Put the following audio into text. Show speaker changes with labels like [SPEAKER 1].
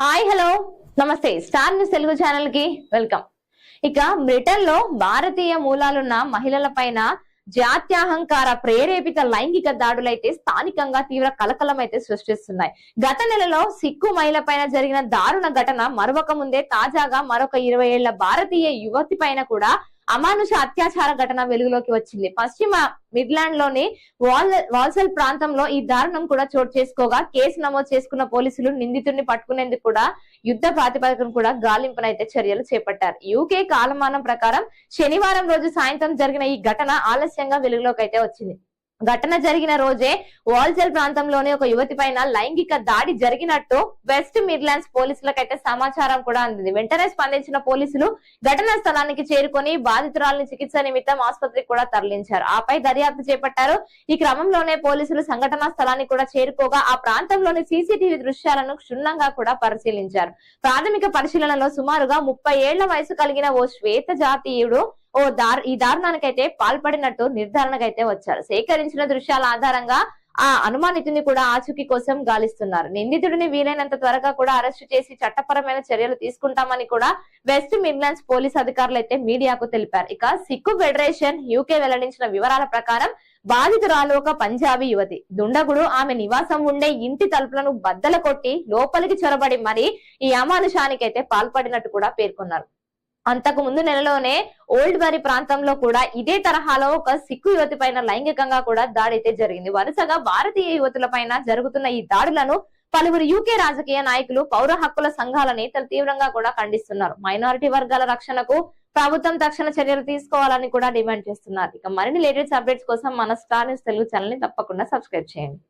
[SPEAKER 1] Hi hello. నమస్తే. Star news Telugu ఛానల్కి welcome. ఇక బ్రిటన్లో భారతీయ మూలాలున్న మహిళల పైన జాత్యాహంకార ప్రేరేపిత లైంగిక దాడులైతే స్థానికంగా తీవ్ర కలకలం అయితే సృష్టిస్తున్నాయి. గత నెలలో సిక్కు మహిళ పైన జరిగిన దారుణ ఘటన మరొక ముందే తాజాగా మరొక ఇరవై ఏళ్ళ భారతీయ యువతి పైన కూడా అమానుష అత్యాచార ఘటన వెలుగులోకి వచ్చింది. పశ్చిమ మిడ్లాండ్లోని వాల్ వాల్సల్ ప్రాంతంలో ఈ దారుణం కూడా చోటు చేసుకోగా కేసు నమోదు చేసుకున్న పోలీసులు నిందితుడిని పట్టుకునేందుకు కూడా యుద్ధ ప్రాతిపదికను కూడా గాలింపునైతే చర్యలు చేపట్టారు. యూకే కాలమానం ప్రకారం శనివారం రోజు సాయంత్రం జరిగిన ఈ ఘటన ఆలస్యంగా వెలుగులోకి అయితే వచ్చింది. ఘటన జరిగిన రోజే వాల్జల్ ప్రాంతంలోని ఒక యువతి పైన లైంగిక దాడి జరిగినట్టు వెస్ట్ మిడ్లాండ్స్ పోలీసులకైతే సమాచారం కూడా అందింది. వెంటనే స్పందించిన పోలీసులు ఘటనా స్థలానికి చేరుకొని బాధితురాలని చికిత్స నిమిత్తం ఆసుపత్రికి కూడా తరలించారు. ఆపై దర్యాప్తు చేపట్టారు. ఈ క్రమంలోనే పోలీసులు సంఘటనా స్థలానికి కూడా చేరుకోగా ఆ ప్రాంతంలోని సీసీటీవీ దృశ్యాలను క్షుణ్ణంగా కూడా పరిశీలించారు. ప్రాథమిక పరిశీలనలో సుమారుగా ముప్పై ఏళ్ళ వయసు కలిగిన ఓ శ్వేత జాతీయుడు ఓ దార్ ఈ దారుణానికైతే పాల్పడినట్టు నిర్ధారణకైతే వచ్చారు. సేకరించిన దృశ్యాల ఆధారంగా ఆ అనుమానితుని కూడా ఆచూకీ కోసం గాలిస్తున్నారు. నిందితుడిని వీలైనంత త్వరగా కూడా అరెస్టు చేసి చట్టపరమైన చర్యలు తీసుకుంటామని కూడా వెస్ట్ మిడ్లాండ్స్ పోలీస్ అధికారులు అయితే మీడియాకు తెలిపారు. ఇక సిక్కు ఫెడరేషన్ యూకే వెల్లడించిన వివరాల ప్రకారం బాధితురాలు ఒక పంజాబీ యువతి. దుండగుడు ఆమె నివాసం ఉండే ఇంటి తలుపులను బద్దల కొట్టి లోపలికి చొరబడి మరి ఈ అమానుషానికైతే పాల్పడినట్టు కూడా పేర్కొన్నారు. అంతకు ముందు నెలలోనే ఓల్డ్ బరీ ప్రాంతంలో కూడా ఇదే తరహాలో ఒక సిక్కు యువతి పైన లైంగికంగా కూడా దాడి అయితే జరిగింది. వరుసగా భారతీయ యువతుల పైన జరుగుతున్న ఈ దాడులను పలువురు యూకే రాజకీయ నాయకులు పౌర హక్కుల సంఘాల నేతలు తీవ్రంగా కూడా ఖండిస్తున్నారు. మైనారిటీ వర్గాల రక్షణకు ప్రభుత్వం తక్షణ చర్యలు తీసుకోవాలని కూడా డిమాండ్ చేస్తున్నారు. ఇక మరిన్ని లేటెస్ట్ అప్డేట్స్ కోసం మన స్టార్ న్యూస్ తెలుగు ఛానల్ని తప్పకుండా సబ్స్క్రైబ్ చేయండి.